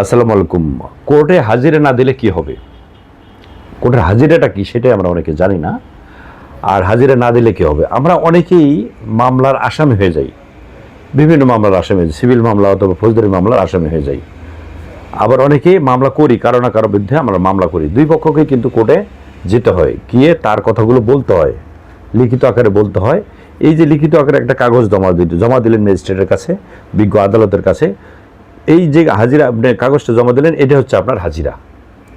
আসসালামু আলাইকুম। কোর্টে হাজিরা না দিলে কি হবে? কোর্টের হাজিরাটা কি সেটাই আমরা অনেকে জানি না। আর হাজিরা না দিলে কি হবে? আমরা অনেকেই মামলার আসামি হয়ে যাই। বিভিন্ন মামলার আসামি সিভিল মামলা অথবা ফৌজদারি মামলার আসামি হয়ে যাই। আবার অনেকেই মামলা করি, কারও না কারও বিরুদ্ধে আমরা মামলা করি। দুই পক্ষকে কিন্তু কোর্টে যেতে হয়। গিয়ে তার কথাগুলো বলতে হয়। লিখিত আকারে বলতে হয়। এই যে লিখিত আকারে একটা কাগজ জমা দিতে জমা দিলেন ম্যাজিস্ট্রেটের কাছে, বিজ্ঞ আদালতের কাছে। এই যে হাজিরা আপনি কাগজটা জমা দিলেন, এটা হচ্ছে আপনার হাজিরা।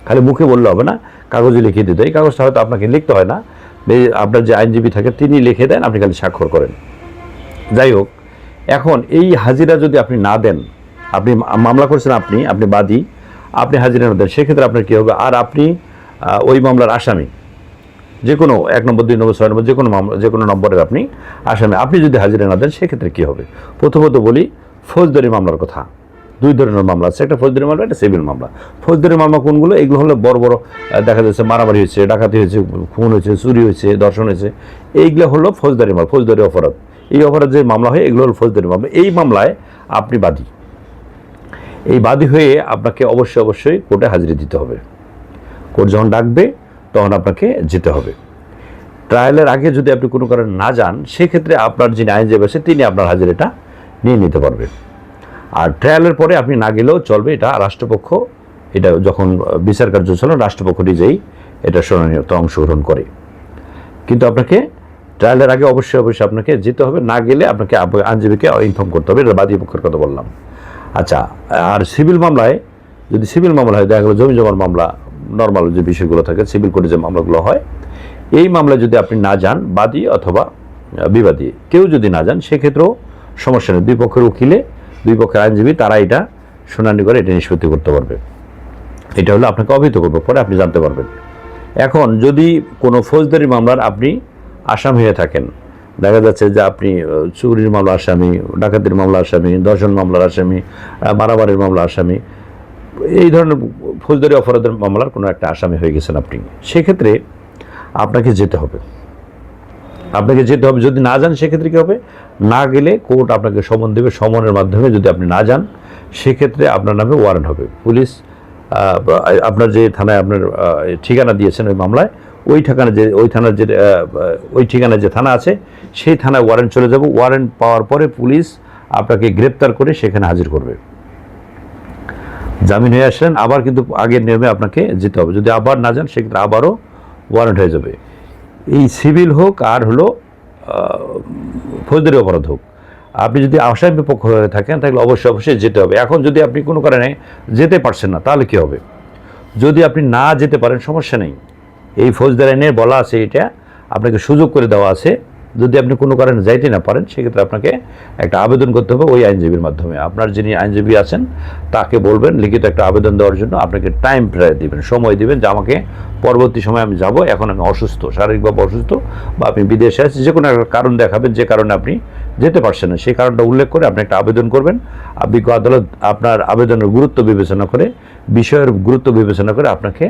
খালি মুখে বললে হবে না, কাগজে লিখে দিতে এই কাগজটা হয়তো আপনাকে লিখতে হয় না। আপনার যে আইনজীবী থাকে, তিনি লিখে দেন, আপনি খালি স্বাক্ষর করেন। যাই হোক, এখন এই হাজিরা যদি আপনি না দেন, আপনি মামলা করছেন আপনি আপনি বাদী, আপনি হাজিরা না দেন, সেক্ষেত্রে আপনার কী হবে? আর আপনি ওই মামলার আসামি যে কোনো এক নম্বর, দুই নম্বর, ছয় নম্বর যে কোনো মামলা যে কোনো নম্বরের আপনি আসামি। আপনি যদি হাজিরা না দেন, সেক্ষেত্রে কী হবে? প্রথমত বলি, ফৌজদারি মামলার কথা। দুই ধরনের মামলা আছে। একটা ফৌজদারি মামলা, একটা সিভিল মামলা। ফৌজদারি মামলা কোনগুলো? এগুলো হলো বড় বড় দেখা যাচ্ছে মারামারি হয়েছে, ডাকাতি হয়েছে, খুন হয়েছে, চুরি হয়েছে দর্শন হয়েছে। এইগুলো হলো ফৌজদারি মামলা, ফৌজদারি অপরাধ। এই অপরাধ যে মামলা হয়, এগুলো হলো ফৌজদারি মামলা। এই মামলায় আপনি বাদী। এই বাদী হয়ে আপনাকে অবশ্যই অবশ্যই কোর্টে হাজিরা দিতে হবে। কোর্ট যখন ডাকবে, তখন আপনাকে যেতে হবে। ট্রায়ালের আগে যদি আপনি কোনো কারণে না যান, সেক্ষেত্রে আপনার যিনি আইনজীবী আছে, তিনি আপনার হাজিরাটা নিয়ে নিতে পারবেন আর ট্রায়ালের পরে আপনি না গেলেও চলবে, এটা রাষ্ট্রপক্ষ, এটা যখন বিচার কার্য চলে রাষ্ট্রপক্ষ নিজেই এটা শুনানিতে অংশগ্রহণ করে। কিন্তু আপনাকে ট্রায়ালের আগে অবশ্যই অবশ্যই আপনাকে যেতে হবে, না গেলে আপনাকে আপ- আইনজীবীকে ইনফর্ম করতে হবে, এটা বাদী পক্ষের কথা বললাম। আচ্ছা আর সিভিল মামলায়, যদি সিভিল মামলা হয়, দেখা গেলো জমি জমার মামলা নর্মাল যে বিষয়গুলো থাকে সিভিল কোর্টে যে মামলাগুলো হয়, এই মামলায় যদি আপনি না যান, বাদী অথবা বিবাদী, কেউ যদি না যান, সেক্ষেত্রেও সমস্যা নেই। দুই পক্ষের উকিলে দুই পক্ষের আইনজীবী তারা এটা শুনানি করে এটা নিষ্পত্তি করতে পারবে। এটা হলো আপনাকে অবহিত করবে, পরে আপনি জানতে পারবেন। এখন যদি কোনো ফৌজদারি মামলার আপনি আসামি হয়ে থাকেন, দেখা যাচ্ছে যে আপনি চুরির মামলা আসামি, ডাকাতির মামলা আসামি দর্শন মামলার আসামি মারামারির মামলা আসামি, এই ধরনের ফৌজদারি অপরাধের মামলার কোনো একটা আসামি হয়ে গেছেন আপনি। সেক্ষেত্রে আপনাকে যেতে হবে। আপনাকে যেতে হবে। যদি না যান, সেক্ষেত্রে কী হবে? না গেলে কোর্ট আপনাকে সমন দেবে। সমনের মাধ্যমে যদি আপনি না যান, সেক্ষেত্রে আপনার নামে ওয়ারেন্ট হবে। পুলিশ আপনার যে থানায় আপনার ঠিকানা দিয়েছেন ওই মামলায়, ওই ঠিকানা যে, ওই থানার যে ওই ঠিকানায় যে থানা আছে, সেই থানায় ওয়ারেন্ট চলে যাব। ওয়ারেন্ট পাওয়ার পরে পুলিশ আপনাকে গ্রেপ্তার করে সেখানে হাজির করবে। জামিন হয়ে আসলেন। আবার কিন্তু আগের নিয়মে আপনাকে যেতে হবে। যদি আবার না যান, সেক্ষেত্রে আবারও ওয়ারেন্ট হয়ে যাবে। এই সিভিল হোক আর হলো ফৌজদারি অপরাধ হোক। আপনি যদি আসামি পক্ষ হয়ে থাকেন, তাহলে অবশ্যই অবশ্যই যেতে হবে। এখন যদি আপনি কোনো কারণে যেতে পারছেন না, তাহলে কী হবে? যদি আপনি না যেতে পারেন, সমস্যা নেই। এই ফৌজদারি আইনে বলা আছে এটা, আপনাকে সুযোগ করে দেওয়া আছে। যদি আপনি কোনো কারণে যাইতে না পারেন, সেক্ষেত্রে আপনাকে একটা আবেদন করতে হবে ওই আইনজীবীর মাধ্যমে। আপনার যিনি আইনজীবী আছেন, তাকে বলবেন, লিখিত একটা আবেদন দেওয়ার জন্য আপনাকে টাইম প্রায় দিবেন, সময় দিবেন যে আমাকে পরবর্তী সময় আমি যাব, এখন আমি অসুস্থ, শারীরিকভাবে অসুস্থ বা আপনি বিদেশে আছি যে কোনো একটা কারণ দেখাবেন, যে কারণে আপনি যেতে পারছেন না, সেই কারণটা উল্লেখ করে আপনি একটা আবেদন করবেন। বিজ্ঞ আদালত আপনার আবেদনের গুরুত্ব বিবেচনা করে, বিষয়ের গুরুত্ব বিবেচনা করে আপনাকে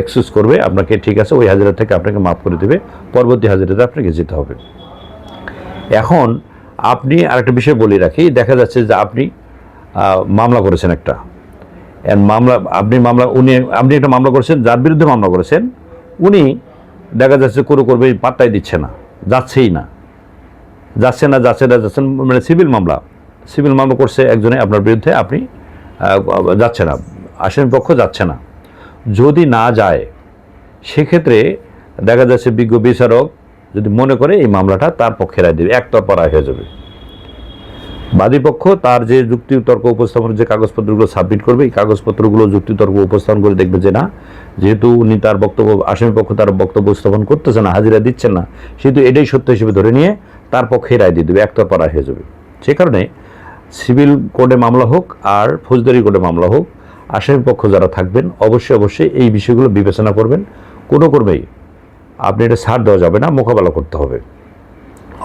এক্সকিউজ করবে, আপনাকে ঠিক আছে, ওই হাজিরা থেকে আপনাকে মাফ করে দেবে, পরবর্তী হাজিরাতে আপনাকে যেতে হবে। এখন আপনি আরেকটা বিষয় বলে রাখি, দেখা যাচ্ছে যে আপনি মামলা করেছেন একটা। মামলা, আপনি মামলা, উনি, আপনি একটা মামলা করেছেন, যার বিরুদ্ধে মামলা করেছেন, উনি দেখা যাচ্ছে কোনো করবে পাত্তাই দিচ্ছে না, যাচ্ছেই না। যাচ্ছে না যাচ্ছে না, যাচ্ছেন মানে সিভিল মামলা সিভিল মামলা করছে একজনে আপনার বিরুদ্ধে, আপনি যাচ্ছে না আসামি পক্ষ যাচ্ছে না। যদি না যায়, সেক্ষেত্রে দেখা যাচ্ছে বিজ্ঞ বিচারক যদি মনে করে এই মামলাটা তার পক্ষে রায় দেবে, একতরফা রায় হয়ে যাবে। বাদীপক্ষ তার যে যুক্তি তর্ক উপস্থাপনের যে কাগজপত্রগুলো সাবমিট করবে, এই কাগজপত্রগুলো যুক্তি তর্ক উপস্থাপন করে দেখবে যে না, যেহেতু উনি তার বক্তব্য, আসামি পক্ষ তার বক্তব্য উপস্থাপন করতেছে না, হাজিরা দিচ্ছেন না, সেহেতু এটাই সত্য হিসেবে ধরে নিয়ে তার পক্ষে রায় দিয়ে দেবে, একতরফা রায় হয়ে যাবে। সে কারণে সিভিল কোর্টে মামলা হোক আর ফৌজদারি কোর্টে মামলা হোক, আসামি পক্ষ যারা থাকবেন, অবশ্যই অবশ্যই এই বিষয়গুলো বিবেচনা করবেন। কোনো কর্মেই আপনি এটা ছাড় দেওয়া যাবে না, মোকাবেলা করতে হবে।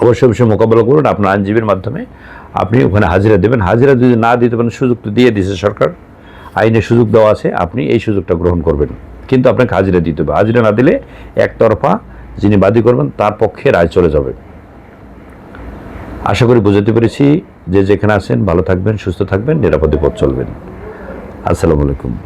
অবশ্যই অবশ্যই মোকাবেলা করুন আপনার আইনজীবীর মাধ্যমে। আপনি ওখানে হাজিরা দেবেন। হাজিরা যদি না দিতে পারেন, সুযোগ তো দিয়ে দিয়েছে সরকার। আইনে সুযোগ দেওয়া আছে, আপনি এই সুযোগটা গ্রহণ করবেন। কিন্তু আপনাকে হাজিরা দিতে হবে। হাজিরা না দিলে একতরফা যিনি বাদী করবেন, তার পক্ষে রায় চলে যাবে। আশা করি বুঝাতে পেরেছি যে যেখানে আছেন, ভালো থাকবেন, সুস্থ থাকবেন, নিরাপদে পথ চলবেন। আসসালামু আলাইকুম।